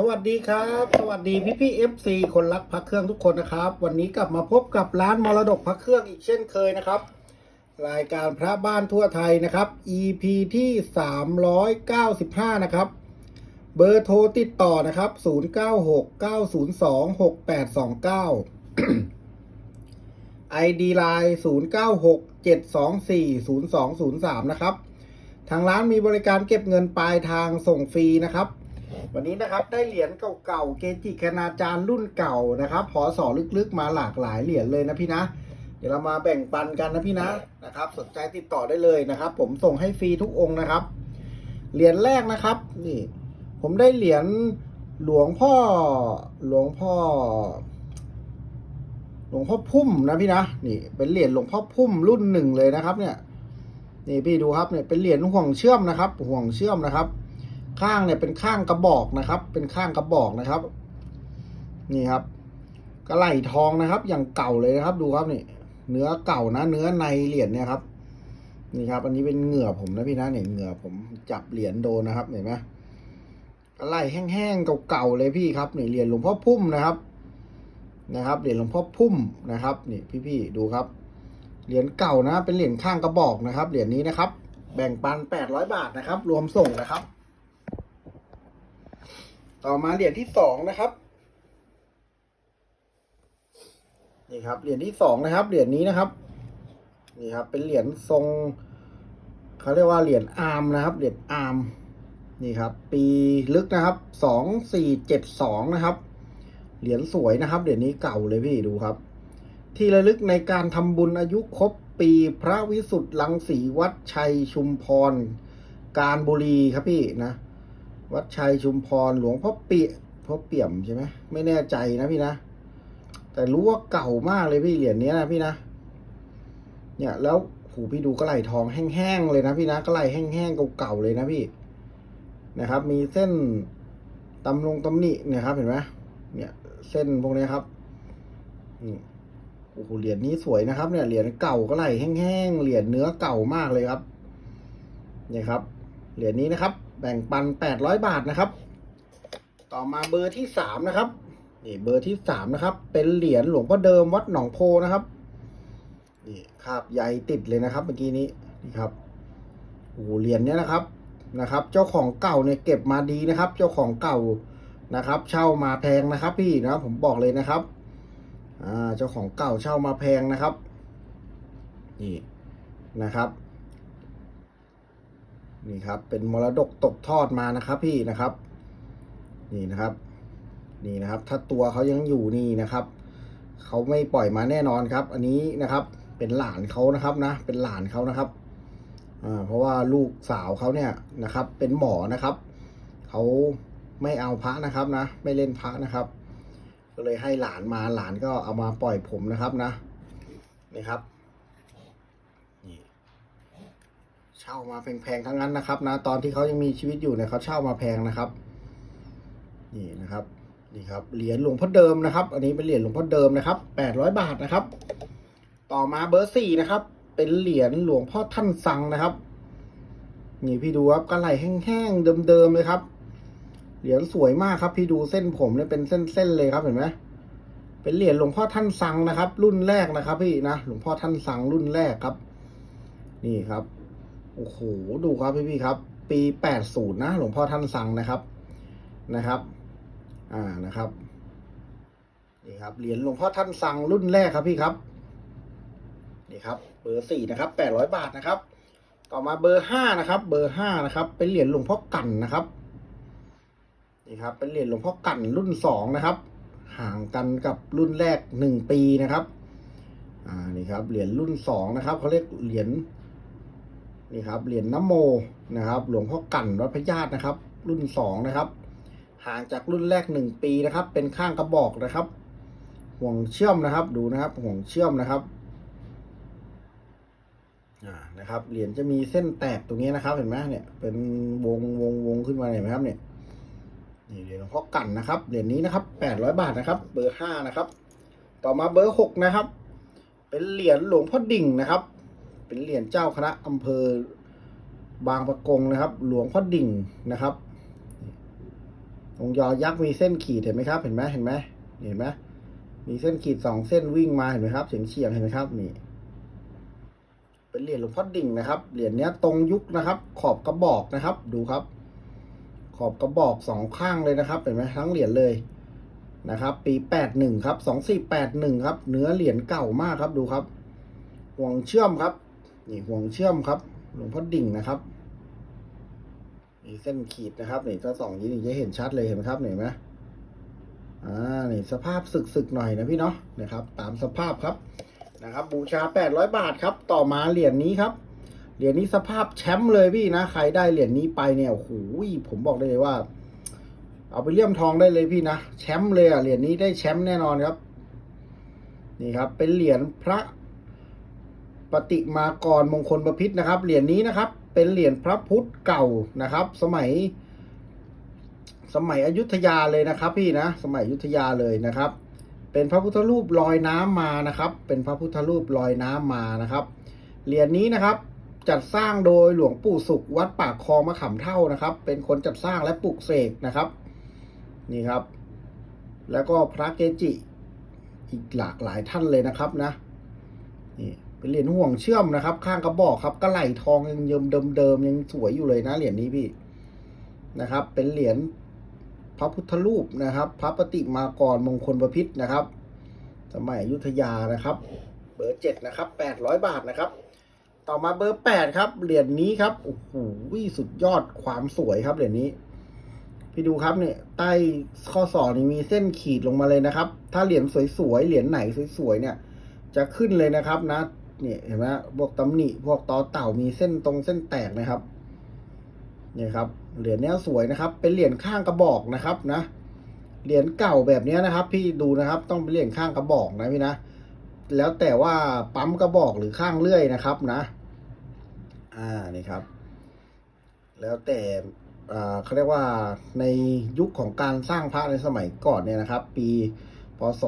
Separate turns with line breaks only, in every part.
สวัสดีครับ สวัสดีพี่พี่เอฟซีคนรักพักเครื่องทุกคนนะครับ วันนี้กลับมาพบกับร้านมรดกพักเครื่องอีกเช่นเคยนะครับ รายการพระบ้านทั่วไทยนะครับ EP ที่395นะครับเบอร์โทรติดต่อนะครับ 0969026829 ID Line 0967240203 นะครับ ทางร้านมีบริการเก็บเงินปลายทางส่งฟรีนะครับ วันนี้นะครับได้เหรียญเก่าๆ เกจิคณาจารย์รุ่นเก่านะครับพอสอลึกๆมาหลากหลายเหรียญเลยนะพี่นะ เดี๋ยวเรามาแบ่งปันกันนะพี่นะนะครับ สนใจติดต่อได้เลยนะครับ ผมส่งให้ฟรีทุกองค์นะครับ เหรียญแรกนะครับนี่ผมได้เหรียญหลวงพ่อหลวงพ่อ หลวงพ่อพุ่มนะพี่นะนี่ เป็นเหรียญหลวงพ่อพุ่มรุ่นหนึ่งเลยนะครับ เนี่ยนี่พี่ดูครับเนี่ยเป็นเหรียญห่วงเชื่อมนะครับ ห่วงเชื่อมนะครับ ข้างเนี่ยเป็นข้างกระบอกนะครับ เป็นข้างกระบอกนะครับ นี่ครับกระไหลทองนะครับ อย่างเก่าเลยนะครับ ดูครับนี่ เนื้อเก่านะ เนื้อในเหรียญเนี่ยครับ นี่ครับ อันนี้เป็นเหงื่อผมนะพี่นะเนี่ยเหงื่อผมจับเหรียญโดนนะครับเห็นไหมกระไหลแห้งๆเก่าๆเลยพี่ครับนี่เหรียญหลวงพ่อพุ่มนะครับ นะครับเหรียญหลวงพ่อพุ่มนะครับ นี่พี่ๆดูครับเหรียญเก่านะ เป็นเหรียญข้างกระบอกนะครับ เหรียญนี้นะครับ แบ่งปันแปดร้อยบาทนะครับ รวมส่งนะครับ ต่อมาเหรียญที่สองนะครับนี่ครับเหรียญที่สองนะครับเหรียญนี้นะครับนี่ครับ เป็นเหรียญทรงเขาเรียกว่าเหรียญอาร์มนะครับ เหรียญอาร์มนี่ครับ ปีลึกนะครับสองสี่เจ็ดสองนะครับ เหรียญสวยนะครับ เหรียญนี้เก่าเลยพี่ดูครับ ที่ระลึกในการทำบุญอายุครบปีพระวิสุทธิ์ลังสีวัดชัยชุมพร การบุรีครับพี่นะ วัดชัยชุมพรหลวงพ่อเปียพ่อเปี่ยมใช่ไหมไม่แน่ใจนะพี่นะ แต่รู้ว่าเก่ามากเลยพี่เหรียญนี้นะพี่นะ เนี่ยแล้วหูพี่ดูกระไหลทองแห้งๆเลยนะพี่นะกระไหลแห้งๆเก่าๆเลยนะพี่นะครับ มีเส้นตำลงตำหนิเนี่ยครับ เห็นไหมเนี่ยเส้นพวกนี้ครับนี่โอ้โหเหรียญนี้สวยนะครับ เนี่ยเหรียญเก่ากระไหลแห้งๆเหรียญเนื้อเก่ามากเลยครับเนี่ยครับ เหรียญนี้นะครับ แบ่งปันแปดร้อยบาทนะครับ ต่อมาเบอร์ที่สามนะครับนี่เบอร์ที่สามนะครับ เป็นเหรียญหลวงพ่อเดิมวัดหนองโพนะครับนี่คาบใหญ่ติดเลยนะครับ เมื่อกี้นี้นี่ครับโอ้เหรียญเนี้ยนะครับนะครับ เจ้าของเก่าเนี่ยเก็บมาดีนะครับ เจ้าของเก่านะครับ เช่ามาแพงนะครับ พี่นะผมบอกเลยนะครับอ่าเจ้าของเก่าเช่ามาแพงนะครับนี่นะครับ นี่ครับ เป็นมรดกตกทอดมานะครับพี่นะครับ นี่นะครับ นี่นะครับ ถ้าตัวเขายังอยู่นี่นะครับเขาไม่ปล่อยมาแน่นอนครับ อันนี้นะครับ เป็นหลานเขานะครับนะ เป็นหลานเขานะครับอ่าเพราะว่าลูกสาวเขาเนี่ยนะครับ เป็นหมอนะครับเขาไม่เอาพระนะครับนะ ไม่เล่นพระนะครับ ก็เลยให้หลานมาหลานก็เอามาปล่อยผมนะครับนะนี่ครับนี่ เช่ามาแพงๆทั้งนั้นนะครับนะตอนที่เขายังมีชีวิตอยู่เนี่ยเขาเช่ามาแพงนะครับ นี่นะครับนี่ครับเหรียญหลวงพ่อเดิมนะครับ อันนี้เป็นเหรียญหลวงพ่อเดิมนะครับแปดร้อยบาทนะครับ ต่อมาเบอร์สี่นะครับ เป็นเหรียญหลวงพ่อท่านสังนะครับ นี่พี่ดูครับกระไหลแห้งๆเดิมๆเลยครับ เหรียญสวยมากครับ พี่ดูเส้นผมเนี่ยเป็นเส้นๆเลยครับเห็นไหมเป็นเหรียญหลวงพ่อท่านสังนะครับ รุ่นแรกนะครับ พี่นะหลวงพ่อท่านสังรุ่นแรกครับ นี่ครับ โอ้โหดูครับพี่พี่ครับ ปีแปดศูนย์นะหลวงพ่อท่านสั่งนะครับนะครับ อ่านะครับนี่ครับเหรียญหลวงพ่อท่านสั่งรุ่นแรกครับพี่ครับนี่ครับ เบอร์สี่นะครับแปดร้อยบาทนะครับ ต่อมาเบอร์ห้านะครับ เบอร์ห้านะครับ เป็นเหรียญหลวงพ่อกันนะครับนี่ครับ เป็นเหรียญหลวงพ่อกันรุ่นสองนะครับ ห่างกันกับรุ่นแรกหนึ่งปีนะครับ อ่านี่ครับเหรียญรุ่นสองนะครับเขาเรียกเหรียญ นี่ครับเหรียญน้ำโมนะครับ หลวงพ่อกั่นวัดพระญาตินะครับ รุ่นสองนะครับ ห่างจากรุ่นแรกหนึ่งปีนะครับ เป็นข้างกระบอกนะครับ ห่วงเชื่อมนะครับดูนะครับ ห่วงเชื่อมนะครับอ่านะครับเหรียญจะมีเส้นแตกตรงนี้นะครับ เห็นไหมเนี่ยเป็นวงวงวงขึ้นมาเห็นไหมครับเนี่ยนี่เหรียญหลวงพ่อกั่นนะครับเหรียญนี้นะครับแปดร้อยบาทนะครับ เบอร์ห้านะครับ ต่อมาเบอร์หกนะครับ เป็นเหรียญหลวงพ่อดิ่งนะครับ เป็นเหรียญเจ้าคณะอำเภอบางปะกงนะครับ หลวงพ่อดิ่งนะครับองยอยักษ์มีเส้นขีดเห็นไหมครับเห็นไหมเห็นไหมเห็นไหมมีเส้นขีดสองเส้นวิ่งมาเห็นไหมครับเฉียงเฉียงเห็นไหมครับนี่ เป็นเหรียญหลวงพ่อดิ่งนะครับเหรียญเนี้ยตรงยุคนะครับ ขอบกระบอกนะครับ ดูครับ ขอบกระบอกสองข้างเลยนะครับเห็นไหมทั้งเหรียญเลยนะครับ ปีแปดหนึ่งครับสองสี่แปดหนึ่งครับ เนื้อเหรียญเก่ามากครับดูครับห่วงเชื่อมครับ นี่ห่วงเชื่อมครับ หลวงพ่อดิ่งนะครับนี่เส้นขีดนะครับนี่ถ้าสองนี้นี่จะเห็นชัดเลยเห็นไหมครับเห็นไหมอ่านี่สภาพสึกๆหน่อยนะพี่เนาะนะครับ ตามสภาพครับนะครับ บูชาแปดร้อยบาทครับ ต่อมาเหรียญนี้ครับเหรียญนี้สภาพแชมป์เลยพี่นะใครได้เหรียญนี้ไปเนี่ยโอ้โหผมบอกได้เลยว่า เอาไปเลี่ยมทองได้เลยพี่นะแชมป์เลยอะเหรียญนี้ได้แชมป์แน่นอนครับ นี่ครับ เป็นเหรียญพระ ปฏิมากรมงคลประพิษนะครับ เหรียญนี้นะครับ เป็นเหรียญพระพุทธเก่านะครับ สมัย สมัยอยุธยาเลยนะครับ พี่นะ สมัยอยุธยาเลยนะครับ เป็นพระพุทธรูปลอยน้ำมานะครับ เป็นพระพุทธรูปลอยน้ำมานะครับ เหรียญนี้นะครับ จัดสร้างโดยหลวงปู่สุขวัดปากคลองมะขามเท่านะครับ เป็นคนจัดสร้างและปลุกเสกนะครับ นี่ครับ แล้วก็พระเกจิอีกหลากหลายท่านเลยนะครับนะนี่ เป็นเหรียญห่วงเชื่อมนะครับ ข้างกระบอกครับก็ไหลทองยังเยิมเดิมๆยังสวยอยู่เลยนะเหรียญนี้พี่นะครับ เป็นเหรียญพระพุทธรูปนะครับ พระปฏิมากรมงคลประพิษนะครับ สมัยอยุธยานะครับ เบอร์เจ็ดนะครับแปดร้อยบาทนะครับ ต่อมาเบอร์แปดครับ เหรียญนี้ครับโอ้โหสุดยอดความสวยครับเหรียญนี้พี่ดูครับเนี่ยใต้ข้อศอกนี่มีเส้นขีดลงมาเลยนะครับ ถ้าเหรียญสวยๆเหรียญไหนสวยๆเนี่ย จะขึ้นเลยนะครับนะ เนี่ยเห็นไหมพวกตำหนิพวกตอเต่ามีเส้นตรงเส้นแตกนะครับเนี่ยครับเหรียญเนี้ยสวยนะครับ เป็นเหรียญข้างกระบอกนะครับนะเหรียญเก่าแบบนี้นะครับ พี่ดูนะครับต้องเป็นเหรียญข้างกระบอกนะพี่นะแล้วแต่ว่าปั๊มกระบอกหรือข้างเลื่อยนะครับนะอ่านี่ครับ แล้วแต่อ่าเขาเรียกว่าในยุคของการสร้างพระในสมัยก่อนเนี่ยนะครับ ปีพศ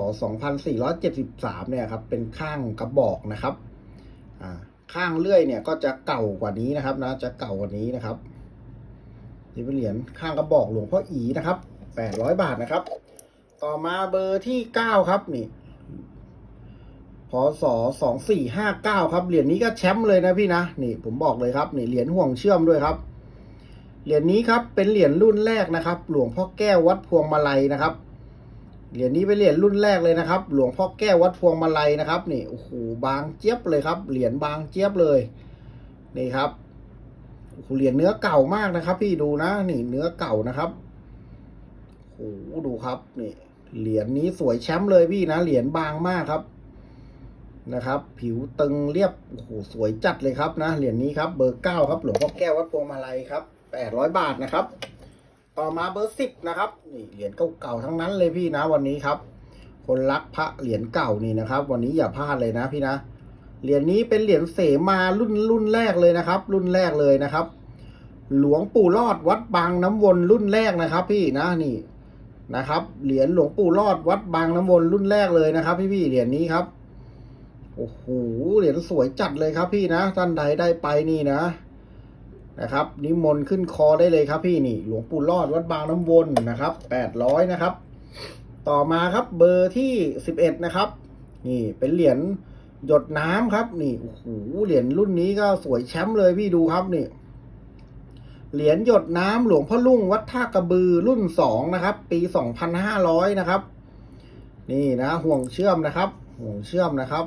2473 เนี่ยครับ เป็นข้างกระบอกนะครับ ข้างเลื่อยเนี่ยก็จะเก่ากว่านี้นะครับนะจะเก่ากว่านี้นะครับนี่เป็นเหรียญข้างกระบอกหลวงพ่ออีนะครับ800บาทนะครับ ต่อมาเบอร์ที่9ครับนี่พศ2459ครับเหรียญนี้ก็แชมป์เลยนะพี่นะนี่ผมบอกเลยครับนี่เหรียญห่วงเชื่อมด้วยครับเหรียญนี้ครับเป็นเหรียญรุ่นแรกนะครับ หลวงพ่อแก้ววัดพวงมาลัยนะครับ เหรียญนี้เป็นเหรียญรุ่นแรกเลยนะครับ หลวงพ่อแก้ววัดพวงมาลัยนะครับนี่โอ้โหบางเจี๊ยบเลยครับ เหรียญบางเจี๊ยบเลยนี่ครับโอ้โหเหรียญเนื้อเก่ามากนะครับ พี่ดูนะนี่เนื้อเก่านะครับโอ้โหดูครับนี่เหรียญนี้สวยแชมป์เลยพี่นะ เหรียญบางมากครับนะครับ ผิวตึงเรียบโอ้โหสวยจัดเลยครับนะเหรียญนี้ครับเบอร์เก้าครับ หลวงพ่อแก้ววัดพวงมาลัยครับแปดร้อยบาทนะครับ ต่อมาเบอร์สิบนะครับนี่เหรียญเก่าๆทั้งนั้นเลยพี่นะวันนี้ครับ คนรักพระเหรียญเก่านี่นะครับ วันนี้อย่าพลาดเลยนะพี่นะเหรียญนี้เป็นเหรียญเสมารุ่นรุ่นแรกเลยนะครับ รุ่นแรกเลยนะครับ หลวงปู่รอดวัดบางน้ำวนรุ่นแรกนะครับ พี่นะนี่นะครับ เหรียญหลวงปู่รอดวัดบางน้ำวนรุ่นแรกเลยนะครับ พี่พี่เหรียญนี้ครับโอ้โหเหรียญสวยจัดเลยครับพี่นะท่านใดได้ไปนี่นะ นะครับ นิมนต์ขึ้นคอได้เลยครับพี่นี่ หลวงปู่รอดวัดบางน้ำวนนะครับแปดร้อยนะครับ ต่อมาครับเบอร์ที่สิบเอ็ดนะครับ นี่เป็นเหรียญหยดน้ำครับ นี่โอ้โหเหรียญรุ่นนี้ก็สวยแชมป์เลยพี่ดูครับนี่เหรียญหยดน้ำหลวงพ่อลุ่งวัดท่ากระบือรุ่นสองนะครับ ปีสองพันห้าร้อยนะครับ นี่นะห่วงเชื่อมนะครับ ห่วงเชื่อมนะครับ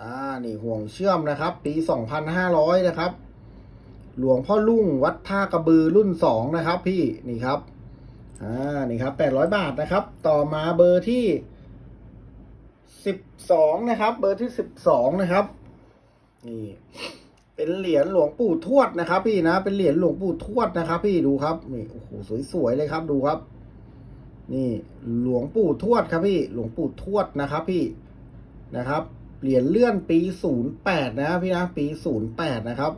อ่านี่ห่วงเชื่อมนะครับ ปีสองพันห้าร้อยนะครับ หลวงพ่อลุ่งวัดท่ากระบือรุ่นสองนะครับพี่นี่ครับอ่านี่ครับแปดร้อยบาทนะครับ ต่อมาเบอร์ที่สิบสองนะครับ เบอร์ที่สิบสองนะครับนี่เป็นเหรียญหลวงปู่ทวดนะครับ พี่นะ เป็นเหรียญหลวงปู่ทวดนะครับ พี่ดูครับนี่โอ้โหสวยๆเลยครับดูครับ นี่หลวงปู่ทวดครับพี่ หลวงปู่ทวดนะครับ พี่นะครับเหรียญเลื่อนปีศูนย์แปดนะพี่นะปีศูนย์แปดนะครับ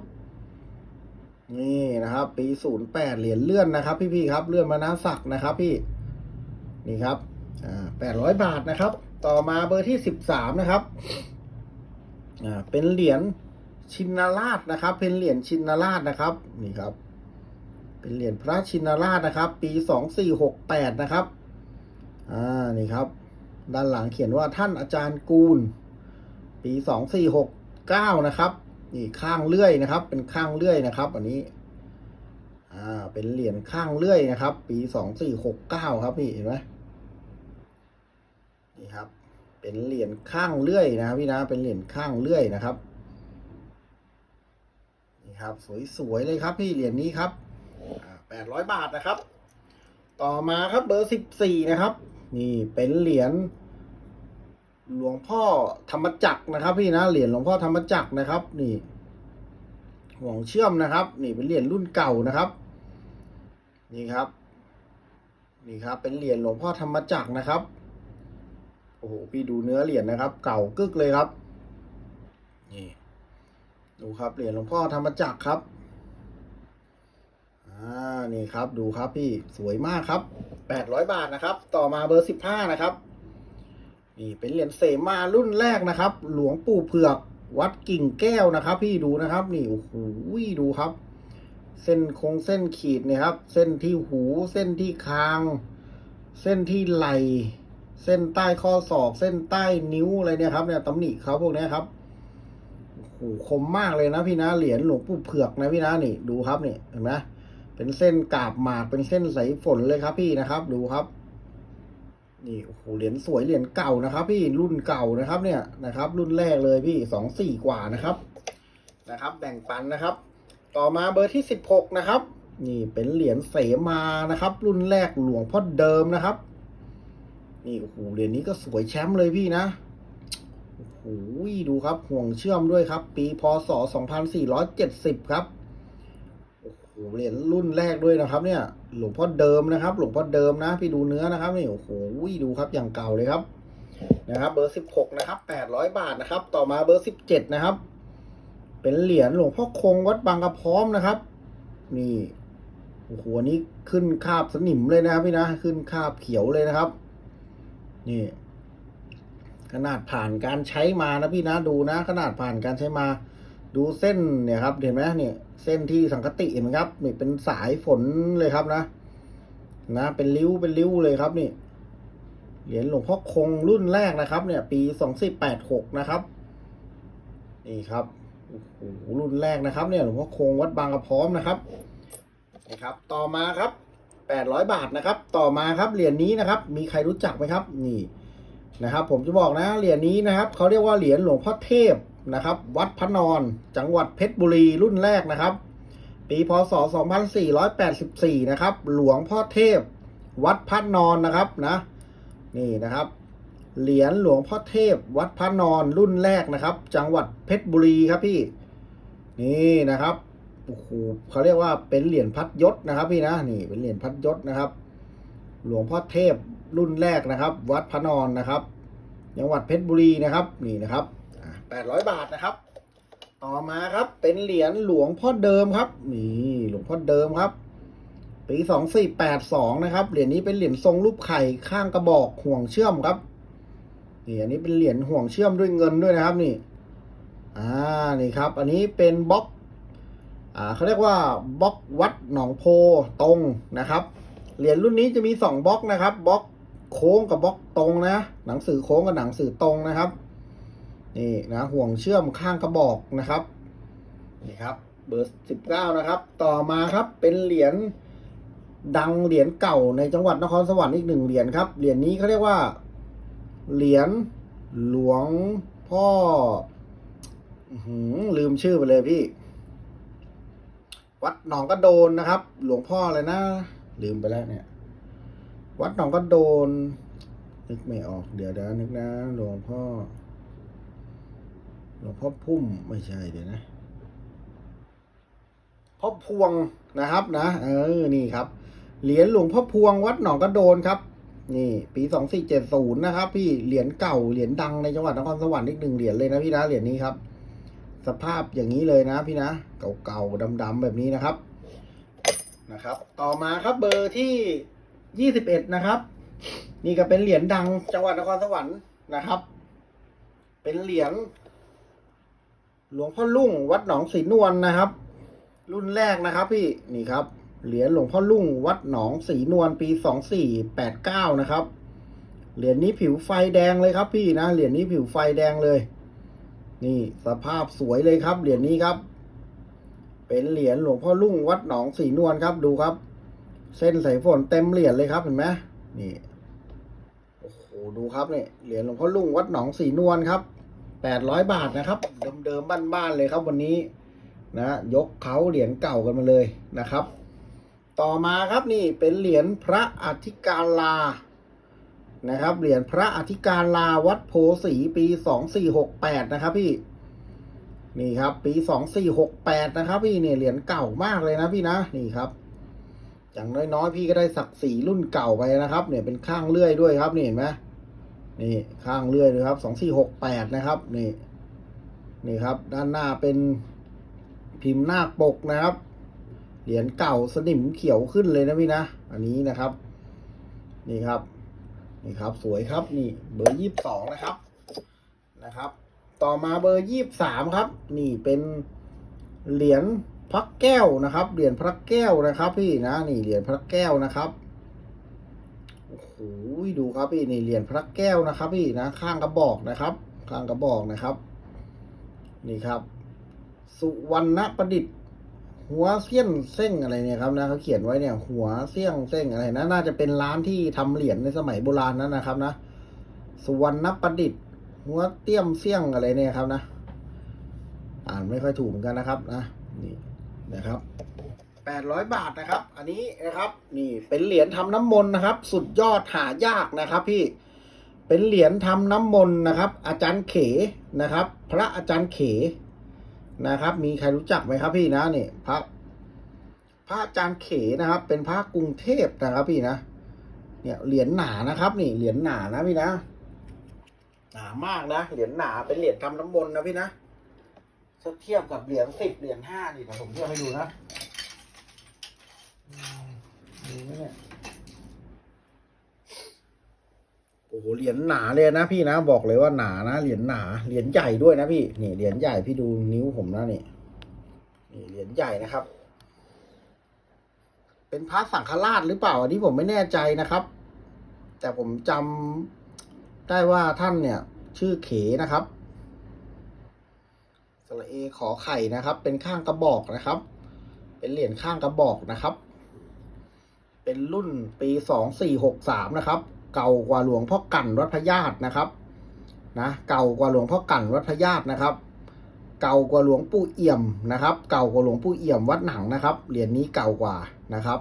นี่นะครับ ปีศูนย์แปดเหรียญเลื่อนนะครับพี่พี่ๆครับเลื่อนมานาศักนะครับ พี่นี่ครับอ่าแปดร้อยบาทนะครับ ต่อมาเบอร์ที่สิบสามนะครับอ่าเป็นเหรียญชินราชนะครับ เป็นเหรียญชินราชนะครับ นี่ครับ เป็นเหรียญพระชินราชนะครับ ปีสองสี่หกแปดนะครับอ่านี่ครับ ด้านหลังเขียนว่าท่านอาจารย์กูล ปีสองสี่หกเก้านะครับ นี่ข้างเลื่อยนะครับ เป็นข้างเลื่อยนะครับ อันนี้ อ่า เป็นเหรียญข้างเลื่อยนะครับ ปีสองสี่หกเก้าครับนี่เห็นไหมนี่ครับ เป็นเหรียญข้างเลื่อยนะครับพี่นะเป็นเหรียญข้างเลื่อยนะครับนี่ครับ สวยๆเลยครับพี่เหรียญนี้ครับแปดร้อยบาทนะครับ ต่อมาครับเบอร์สิบสี่นะครับ นี่เป็นเหรียญ หลวงพ่อธรรมจักรนะครับ พี่นะเหรียญหลวงพ่อธรรมจักรนะครับ นี่ห่วงเชื่อมนะครับ นี่เป็นเหรียญรุ่นเก่านะครับ นี่ครับ นี่ครับ เป็นเหรียญหลวงพ่อธรรมจักรนะครับโอ้โหพี่ดูเนื้อเหรียญนะครับ เก่ากึกเลยครับนี่ดูครับเหรียญหลวงพ่อธรรมจักรครับอ่านี่ครับดูครับพี่สวยมากครับแปดร้อยบาทนะครับ ต่อมาเบอร์สิบห้านะครับ นี่เป็นเหรียญเสมารุ่นแรกนะครับ หลวงปู่เผือกวัดกิ่งแก้วนะครับ พี่ดูนะครับ นี่โอ้โหดูครับ เส้นคงเส้นขีดเนี่ยครับ เส้นที่หูเส้นที่คาง เส้นที่ไหลเส้นใต้ข้อศอก เส้นใต้นิ้วอะไรเนี่ยครับเนี่ยตำหนิเขาพวกนี้ครับโอ้โหคมมากเลยนะพี่นะเหรียญหลวงปู่เผือกนะพี่นะนี่ดูครับนี่เห็นไหมเป็นเส้นกาบหมากเป็นเส้นสายฝนเลยครับพี่นะครับ ดูครับ นี่โอ้โหเหรียญสวยเหรียญเก่านะครับ พี่รุ่นเก่านะครับเนี่ยนะครับ รุ่นแรกเลยพี่สองสี่กว่านะครับนะครับ แบ่งปันนะครับ ต่อมาเบอร์ที่สิบหกนะครับ นี่เป็นเหรียญเสมานะครับ รุ่นแรกหลวงพ่อเดิมนะครับ นี่โอ้โหเหรียญนี้ก็สวยแชมป์เลยพี่นะโอ้โหดูครับห่วงเชื่อมด้วยครับ ปีพศ2470ครับโอ้โหเหรียญรุ่นแรกด้วยนะครับ เนี่ย หลวงพ่อเดิมนะครับ หลวงพ่อเดิมนะ พี่ดูเนื้อนะครับนี่โอ้โหดูครับอย่างเก่าเลยครับ นะครับ เบอร์16นะครับ800บาทนะครับ ต่อมาเบอร์17นะครับ เป็นเหรียญหลวงพ่อคงวัดบางกระพร้อมนะครับ นี่โอ้โหนี้ขึ้นคาบสนิมเลยนะครับพี่นะขึ้นคาบเขียวเลยนะครับ นี่ ขนาดผ่านการใช้มานะพี่นะดูนะ ขนาดผ่านการใช้มา ดูเส้นเนี่ยครับ เห็นไหมเนี่ย เส้นที่สังกติเห็นไหมครับนี่เป็นสายฝนเลยครับนะนะ เป็นริ้วเป็นริ้วเลยครับนี่เหรียญหลวงพ่อคงรุ่นแรกนะครับ เนี่ย ปีสองสี่แปดหกนะครับนี่ครับโอ้โหรุ่นแรกนะครับ เนี่ยหลวงพ่อคงวัดบางกระพร้อมนะครับนี่ครับ ต่อมาครับแปดร้อยบาทนะครับ ต่อมาครับเหรียญนี้นะครับ มีใครรู้จักไหมครับ นี่นะครับ ผมจะบอกนะเหรียญนี้นะครับเขาเรียกว่าเหรียญหลวงพ่อเทพ นะครับ วัดพระนอน จังหวัดเพชรบุรีรุ่นแรกนะครับ ปีพศ 2484 นะครับ หลวงพ่อเทพ วัดพระนอนนะครับนะ นี่นะครับ เหรียญหลวงพ่อเทพ วัดพระนอนรุ่นแรกนะครับ จังหวัดเพชรบุรีครับพี่ นี่นะครับโอ้โหเขาเรียกว่าเป็นเหรียญพัดยศนะครับ พี่นะ นี่เป็นเหรียญพัดยศนะครับ หลวงพ่อเทพรุ่นแรกนะครับ วัดพระนอนนะครับ จังหวัดเพชรบุรีนะครับ นี่นะครับ แปดร้อยบาทนะครับ ต่อมาครับเป็นเหรียญหลวงพ่อเดิมครับนี่หลวงพ่อเดิมครับ ปีสองสี่แปดสองนะครับ เหรียญนี้เป็นเหรียญทรงรูปไข่ข้างกระบอกห่วงเชื่อมครับนี่อันนี้เป็นเหรียญห่วงเชื่อมด้วยเงินด้วยนะครับนี่อ่านี่ครับ อันนี้เป็นบล็อกอ่าเขาเรียกว่าบล็อกวัดหนองโพตรงนะครับเหรียญรุ่นนี้จะมีสองบล็อกนะครับบล็อกโค้งกับบล็อกตรงนะ หนังสือโค้งกับหนังสือตรงนะครับ นี่นะห่วงเชื่อมข้างกระบอกนะครับนี่ครับ เบอร์สิบเก้านะครับ ต่อมาครับเป็นเหรียญดังเหรียญเก่าในจังหวัดนครสวรรค์อีกหนึ่งเหรียญครับเหรียญนี้เขาเรียกว่า เหรียญหลวงพ่อลืมชื่อไปเลยพี่ วัดหนองกระโดนนะครับ หลวงพ่ออะไรนะ ลืมไปแล้วเนี่ย วัดหนองกระโดนนึกไม่ออกเดี๋ยวเดี๋ยวนึกนะ หลวงพ่อ หลวงพ่อพุ่มไม่ใช่เดี๋ยวนะพ่อพวงนะครับนะ เออนี่ครับ เหรียญหลวงพ่อพวงวัดหนองกระโดนครับ นี่ปีสองสี่เจ็ดศูนย์นะครับ พี่เหรียญเก่าเหรียญดังในจังหวัดนครสวรรค์อีกหนึ่งเหรียญเลยนะพี่นะเหรียญนี้ครับ สภาพอย่างนี้เลยนะพี่นะ เก่าๆดำๆแบบนี้นะครับนะครับ ต่อมาครับเบอร์ที่ยี่สิบเอ็ดนะครับ นี่ก็เป็นเหรียญดังจังหวัดนครสวรรค์นะครับ เป็นเหรียญ หลวงพ่อลุ่งวัดหนองศรีนวลนะครับ รุ่นแรกนะครับ พี่นี่ครับ เหรียญหลวงพ่อลุ่งวัดหนองสีนวลปีสองสี่แปดเก้านะครับ เหรียญนี้ผิวไฟแดงเลยครับพี่นะเหรียญนี้ผิวไฟแดงเลย นี่สภาพสวยเลยครับ เหรียญนี้ครับ เป็นเหรียญหลวงพ่อลุ่งวัดหนองสีนวลครับดูครับ เส้นสายฝนเต็มเหรียญเลยครับเห็นไหมนี่โอ้โหดูครับเนี่ยเหรียญหลวงพ่อลุ่งวัดหนองสีนวลครับ แปดร้อยบาทนะครับ เดิมๆบ้านๆเลยครับวันนี้นะยกเขาเหรียญเก่ากันมาเลยนะครับ ต่อมาครับนี่เป็นเหรียญพระอธิการลานะครับเหรียญพระอธิการลาวัดโพสีปีสองสี่หกแปดนะครับพี่นี่ครับ ปีสองสี่หกแปดนะครับ พี่เนี่ยเหรียญเก่ามากเลยนะพี่นะนี่ครับอย่างน้อยๆพี่ก็ได้ศักดิ์ศรีรุ่นเก่าไปนะครับ เนี่ยเป็นข้างเลื่อยด้วยครับนี่เห็นไหม นี่ข้างเลื่อยเลยครับสองสี่หกแปดนะครับนี่นี่ครับ ด้านหน้าเป็นพิมพ์หน้าปกนะครับ เหรียญเก่าสนิมเขียวขึ้นเลยนะพี่นะอันนี้นะครับ นี่ครับ นี่ครับสวยครับนี่เบอร์ยี่สิบสองนะครับนะครับ ต่อมาเบอร์ยี่สิบสามครับ นี่เป็นเหรียญพระแก้วนะครับ เหรียญพระแก้วนะครับ พี่นะ นี่เหรียญพระแก้วนะครับ โอ้โหดูครับพี่นี่เหรียญพระแก้วนะครับพี่นะข้างกระบอกนะครับ ข้างกระบอกนะครับ นี่ครับ สุวรรณประดิษฐ์ หัวเสี้ยนเส้งอะไรเนี่ยครับนะเขาเขียนไว้เนี่ย หัวเสี้ยงเส้งอะไรนะน่าจะเป็นร้านที่ทำเหรียญในสมัยโบราณนั้นนะครับนะสุวรรณประดิษฐ์ หัวเตี้ยมเสี้ยงอะไรเนี่ยครับนะ อ่านไม่ค่อยถูกเหมือนกันนะครับนะนี่นะครับ แปดร้อยบาทนะครับ อันนี้นะครับนี่เป็นเหรียญทำน้ำมนต์นะครับ สุดยอดหายากนะครับ พี่เป็นเหรียญทำน้ำมนต์นะครับ อาจารย์เขนะครับ พระอาจารย์เขนะครับ มีใครรู้จักไหมครับพี่นะนี่พระพระอาจารย์เขนะครับ เป็นพระกรุงเทพนะครับ พี่นะเนี่ยเหรียญหนานะครับ นี่เหรียญหนานะพี่นะหนามากนะเหรียญหนาเป็นเหรียญทำน้ำมนต์นะพี่นะถ้าเทียบกับเหรียญสิบเหรียญห้านี่เดี๋ยวผมเทียบให้ดูนะ มีไหมเนี่ยโอ้โหเหรียญหนาเลยนะพี่นะบอกเลยว่าหนานะเหรียญหนาเหรียญใหญ่ด้วยนะพี่นี่เหรียญใหญ่พี่ดูนิ้วผมนะนี่นี่เหรียญใหญ่นะครับ เป็นพระสังฆราชหรือเปล่าอันนี้ผมไม่แน่ใจนะครับ แต่ผมจำได้ว่าท่านเนี่ย ชื่อเขนะครับสระเอขอไข่นะครับ เป็นข้างกระบอกนะครับ เป็นเหรียญข้างกระบอกนะครับ เป็นรุ่นปีสองสี่หกสามนะครับ เก่ากว่าหลวงพ่อกั่นวัดพญาตนะครับนะเก่ากว่าหลวงพ่อกั่นวัดพญาตนะครับ เก่ากว่าหลวงปู่เอี่ยมนะครับ เก่ากว่าหลวงปู่เอี่ยมวัดหนังนะครับ เหรียญนี้เก่ากว่านะครับ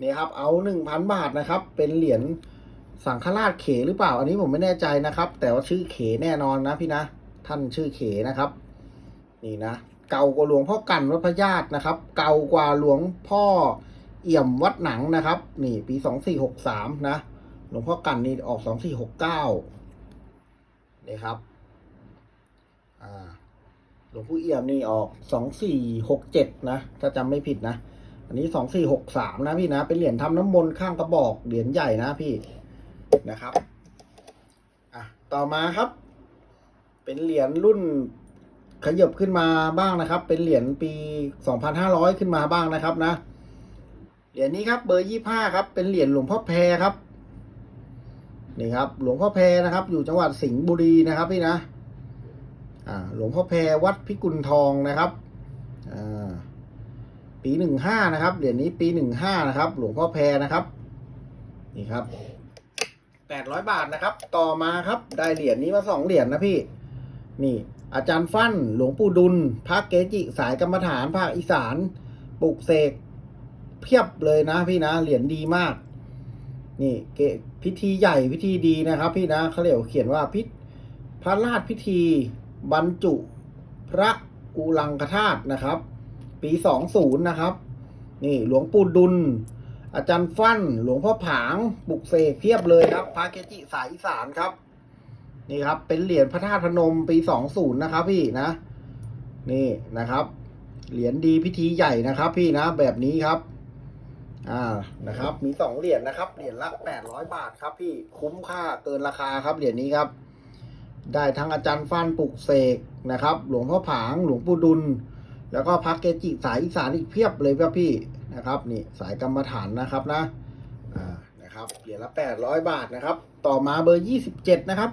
นี่ครับเอาหนึ่งพันบาทนะครับ เป็นเหรียญสังฆราชเขหรือเปล่า อันนี้ผมไม่แน่ใจนะครับ แต่ว่าชื่อเขแน่นอนนะพี่นะ ท่านชื่อเขนะครับ นี่นะ เก่ากว่าหลวงพ่อกั่นวัดพญาตนะครับ เก่ากว่าหลวงพ่อ เอี่ยมวัดหนังนะครับ นี่ปีสองสี่หกสามนะหลวงพ่อกันนี่ออกสองสี่หกเก้านี่ครับอ่าหลวงพ่อเอี่ยมนี่ออกสองสี่หกเจ็ดนะถ้าจำไม่ผิดนะ อันนี้สองสี่หกสามนะพี่นะ เป็นเหรียญทำน้ำมนต์ข้างกระบอกเหรียญใหญ่นะพี่นะครับอะต่อมาครับ เป็นเหรียญรุ่นขยบขึ้นมาบ้างนะครับ เป็นเหรียญปีสองพันห้าร้อยขึ้นมาบ้างนะครับนะ เหรียญนี้ครับเบอร์ยี่ห้าครับเป็นเหรียญหลวงพ่อแพรครับนี่ครับ หลวงพ่อแพรนะครับ อยู่จังหวัดสิงห์บุรีนะครับพี่นะอ่าหลวงพ่อแพรวัดพิกุลทองนะครับอ่าปีหนึ่งห้านะครับเหรียญนี้ปีหนึ่งห้านะครับ หลวงพ่อแพรนะครับ นี่ครับแปดร้อยบาทนะครับ ต่อมาครับได้เหรียญนี้มาสองเหรียญนะพี่ นี่ อาจารย์ฟั่น หลวงปู่ดุลพระเกจิสายกรรมฐานภาคอีสานปลุกเสก เพียบเลยนะพี่นะเหรียญดีมาก นี่เกพิธีใหญ่พิธีดีนะครับ พี่นะเขาเรียกเขียนว่าพิพระราชพิธี บรรจุ พระกุลังคธาตุนะครับ ปีสองศูนย์นะครับ นี่หลวงปู่ดุล อาจารย์ฟั่น หลวงพ่อผางปลุกเสกเพียบเลยครับพระเกจิสายอีสานครับ นี่ครับ เป็นเหรียญพระธาตุพนมปีสองศูนย์นะครับ พี่นะ นี่นะครับเหรียญดีพิธีใหญ่นะครับ พี่นะแบบนี้ครับ อ่านะครับ มีสองเหรียญนะครับ เหรียญละแปดร้อยบาทครับ พี่คุ้มค่าเกินราคาครับเหรียญนี้ครับ ได้ทั้งอาจารย์ฟันปลุกเสกนะครับ หลวงพ่อผาง หลวงปู่ดุล แล้วก็พระเกจิสายอีสานอีกเพียบเลยครับพี่นะครับนี่สายกรรมฐานนะครับนะอ่านะครับเหรียญละแปดร้อยบาทนะครับ ต่อมาเบอร์ยี่สิบเจ็ดนะครับ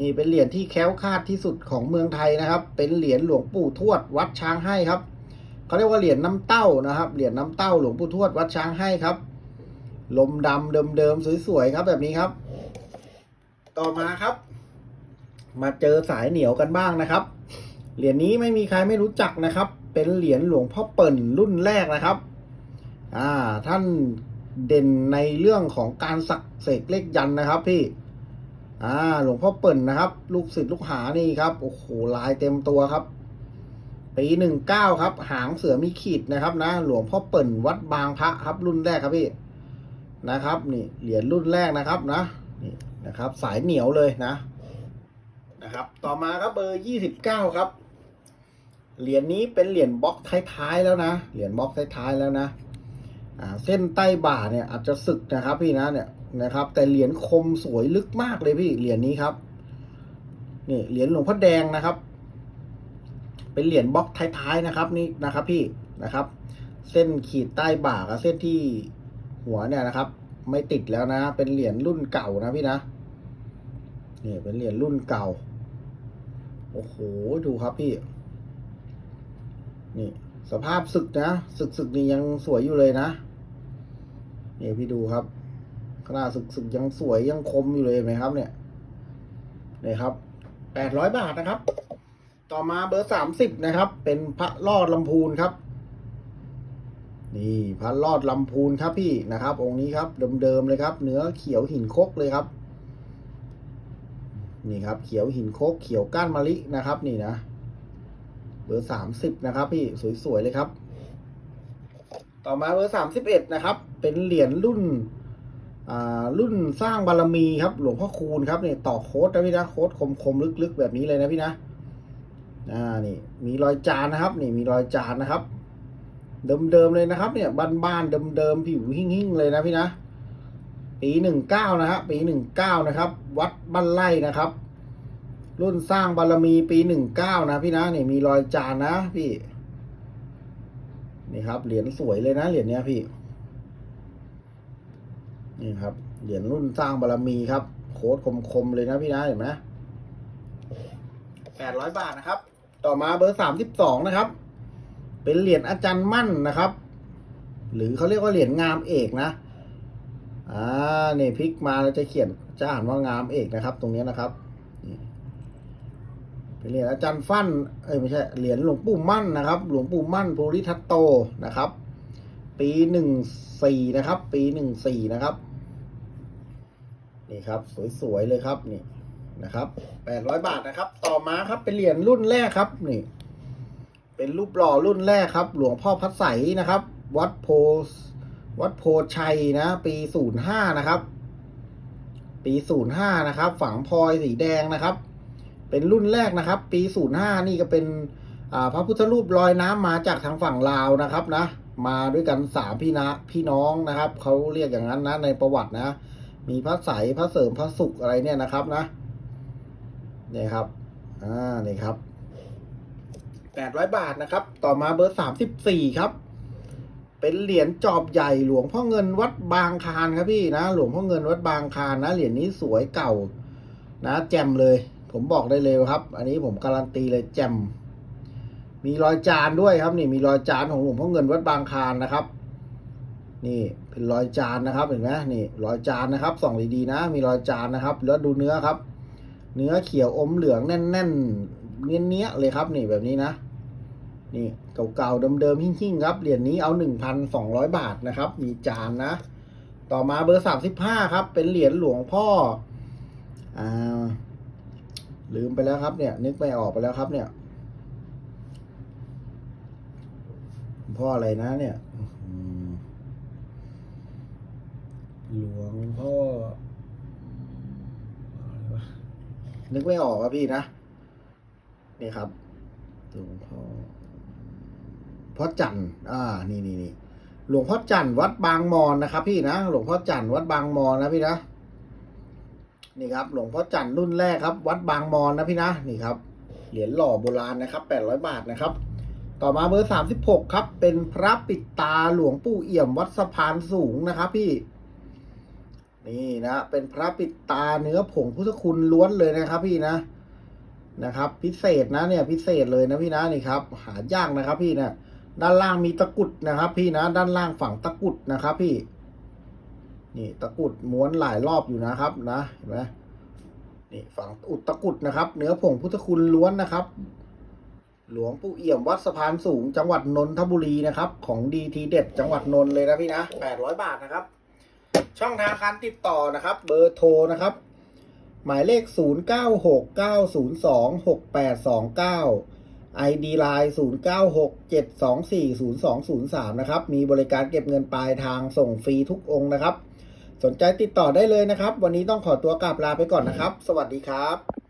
นี่เป็นเหรียญที่แคล้วคลาดที่สุดของเมืองไทยนะครับ เป็นเหรียญหลวงปู่ทวดวัดช้างให้ครับ เขาเรียกว่าเหรียญน้ำเต้านะครับ เหรียญน้ำเต้าหลวงปู่ทวดวัดช้างให้ครับ ลมดำเดิมๆสวยๆครับแบบนี้ครับ ต่อมาครับ มาเจอสายเหนียวกันบ้างนะครับ เหรียญนี้ไม่มีใครไม่รู้จักนะครับ เป็นเหรียญหลวงพ่อเปิ่นรุ่นแรกนะครับ อ่า ท่านเด่นในเรื่องของการสักเสกเลขยันนะครับพี่อ่าหลวงพ่อเปิ่นนะครับ ลูกศิษย์ลูกหานี่ครับ โอ้โหลายเต็มตัวครับ ปีหนึ่งเก้าครับ หางเสือมีขีดนะครับ นะ หลวงพ่อเปิ่นวัดบางพระครับ รุ่นแรกครับพี่นะครับ นี่เหรียญรุ่นแรกนะครับนะนี่นะครับ สายเหนียวเลยนะ นะครับ ต่อมาครับเบอร์ยี่สิบเก้าครับเหรียญนี้เป็นเหรียญบล็อกท้ายๆแล้วนะเหรียญบล็อกท้ายๆแล้วนะอ่าเส้นใต้บ่าเนี่ยอาจจะสึกนะครับ พี่นะเนี่ยนะครับ แต่เหรียญคมสวยลึกมากเลยพี่เหรียญนี้ครับนี่เหรียญหลวงพ่อแดงนะครับ เป็นเหรียญบล็อกท้ายๆนะครับนี่นะครับพี่นะครับ เส้นขีดใต้บ่ากับเส้นที่หัวเนี่ยนะครับ ไม่ติดแล้วนะ เป็นเหรียญรุ่นเก่านะพี่นะนี่เป็นเหรียญรุ่นเก่า โอ้โหดูครับพี่ นี่ สภาพศึกนะศึกศึกนี่ยังสวยอยู่เลยนะนี่พี่ดูครับขนาดศึกศึกยังสวยยังคมอยู่เลยไหมครับ เนี่ยนี่ครับแปดร้อยบาทนะครับ ต่อมาเบอร์สามสิบนะครับ เป็นพระลอดลำพูนครับ นี่พระลอดลำพูนครับพี่นะครับ องค์นี้ครับเดิมๆเลยครับ เนื้อเขียวหินคกเลยครับ นี่ครับ เขียวหินโคก เขียวก้านมะลินะครับ นี่นะ เบอร์สามสิบนะครับ พี่สวยๆเลยครับ ต่อมาเบอร์สามสิบเอ็ดนะครับ เป็นเหรียญรุ่นอ่ารุ่นสร้างบารมีครับ หลวงพ่อคูณครับเนี่ยต่อโค้ดนะพี่นะโค้ดคมๆลึกๆแบบนี้เลยนะพี่นะ อ่านี่มีรอยจานนะครับ นี่มีรอยจานนะครับ เดิมๆเลยนะครับ เนี่ยบ้านๆเดิมๆผิวหิ่งๆเลยนะพี่นะปีหนึ่งเก้านะฮะปีหนึ่งเก้านะครับ วัดบ้านไร่นะครับ รุ่นสร้างบารมีปีหนึ่งเก้านะพี่นะนี่มีรอยจานนะพี่นี่ครับเหรียญสวยเลยนะเหรียญเนี้ยพี่นี่ครับเหรียญรุ่นสร้างบารมีครับ โค้ดคมๆเลยนะพี่นะเห็นไหมแปดร้อยบาทนะครับ ต่อมาเบอร์สามสิบสองนะครับ เป็นเหรียญอาจารย์มั่นนะครับ หรือเขาเรียกว่าเหรียญงามเอกนะ อ่าเนี่ยพลิกมาแล้วจะเขียนจะอ่านว่างามเอกนะครับ ตรงนี้นะครับ เป็นเหรียญอาจารย์ฟั่น เอ้ยไม่ใช่ เหรียญหลวงปู่มั่นนะครับ หลวงปู่มั่นภูริทัตโตนะครับ ปีหนึ่งสี่นะครับ ปีหนึ่งสี่นะครับ นี่ครับ สวยๆเลยครับนี่ นะครับแปดร้อยบาทนะครับ ต่อมาครับเป็นเหรียญรุ่นแรกครับนี่เป็นรูปหล่อรุ่นแรกครับ หลวงพ่อพัดใสนะครับ วัดโพวัดโพชัยนะ ปีศูนย์ห้านะครับ ปีศูนย์ห้านะครับ ฝังพลอยสีแดงนะครับ เป็นรุ่นแรกนะครับ ปีศูนย์ห้านี่ก็เป็นพระพุทธรูปลอยน้ำมาจากทางฝั่งลาวนะครับนะ มาด้วยกันสามพี่นะพี่น้องนะครับเขาเรียกอย่างนั้นนะในประวัตินะ มีพระใสพระเสริมพระสุขอะไรเนี่ยนะครับนะ นี่ครับ อ่า นี่ครับแปดร้อยบาทนะครับ ต่อมาเบอร์สามสิบสี่ครับ เป็นเหรียญจอบใหญ่หลวงพ่อเงินวัดบางคานครับพี่นะ หลวงพ่อเงินวัดบางคานนะ เหรียญนี้สวยเก่า นะ แจ่มเลย ผมบอกได้เลยครับ อันนี้ผมการันตีเลยแจ่ม มีรอยจานด้วยครับ นี่มีรอยจานของหลวงพ่อเงินวัดบางคานนะครับ นี่เป็นรอยจานนะครับ เห็นไหมนี่รอยจานนะครับ ส่องดีๆนะ มีรอยจานนะครับ แล้วดูเนื้อครับ เนื้อเขียวอมเหลืองแน่นๆ เนี้ยๆเลยครับนี่แบบนี้นะ นี่เก่าๆเดิมๆหิ้งๆครับเหรียญนี้เอาหนึ่งพันสองร้อยบาทนะครับ มีจานนะ ต่อมาเบอร์สามสิบห้าครับ เป็นเหรียญหลวงพ่ออ่าลืมไปแล้วครับเนี่ย นึกไม่ออกไปแล้วครับเนี่ยพ่ออะไรนะเนี่ยหลวงพ่ออะไรวะ นึกไม่ออกครับพี่นะ นี่ครับหลวงพ่อพ่อจันทร์อ่า นี่นี่นี่หลวงพ่อจันทร์วัดบางมอนนะครับ พี่นะ หลวงพ่อจันทร์วัดบางมอนนะพี่นะ นี่ครับ หลวงพ่อจันทร์รุ่นแรกครับ วัดบางมอนนะพี่นะ นี่ครับ เหรียญหล่อโบราณนะครับแปดร้อยบาทนะครับต่อมาเบอร์สามสิบหกครับ เป็นพระปิดตาหลวงปู่เอี่ยมวัดสะพานสูงนะครับ พี่ นี่นะเป็นพระปิดตาเนื้อผงพุทธคุณล้วนเลยนะครับ พี่นะนะครับ พิเศษนะเนี่ย พิเศษเลยนะพี่นะนี่ครับ หายากนะครับ พี่นะด้านล่างมีตะกุดนะครับ พี่นะ ด้านล่างฝั่งตะกุดนะครับ พี่ นี่ตะกุดม้วนหลายรอบอยู่นะครับนะเห็นไหมนี่ฝั่งอุดตะกุดนะครับ เนื้อผงพุทธคุณล้วนนะครับ หลวงปู่เอี่ยมวัดสะพานสูง จังหวัดนนทบุรีนะครับ ของดีทีเด็ดจังหวัดนนท์เลยนะพี่นะแปดร้อยบาทนะครับ ช่องทางการติดต่อนะครับ เบอร์โทรนะครับ หมายเลข 0 9 6 9 0 2 6 8 2 9 ID Line 0 9 6 7 2 4 0 2 0 3 นะครับ มีบริการเก็บเงินปลายทางส่งฟรีทุกองค์นะครับ สนใจติดต่อได้เลยนะครับ วันนี้ต้องขอตัวกลับลาไปก่อนนะครับ สวัสดีครับ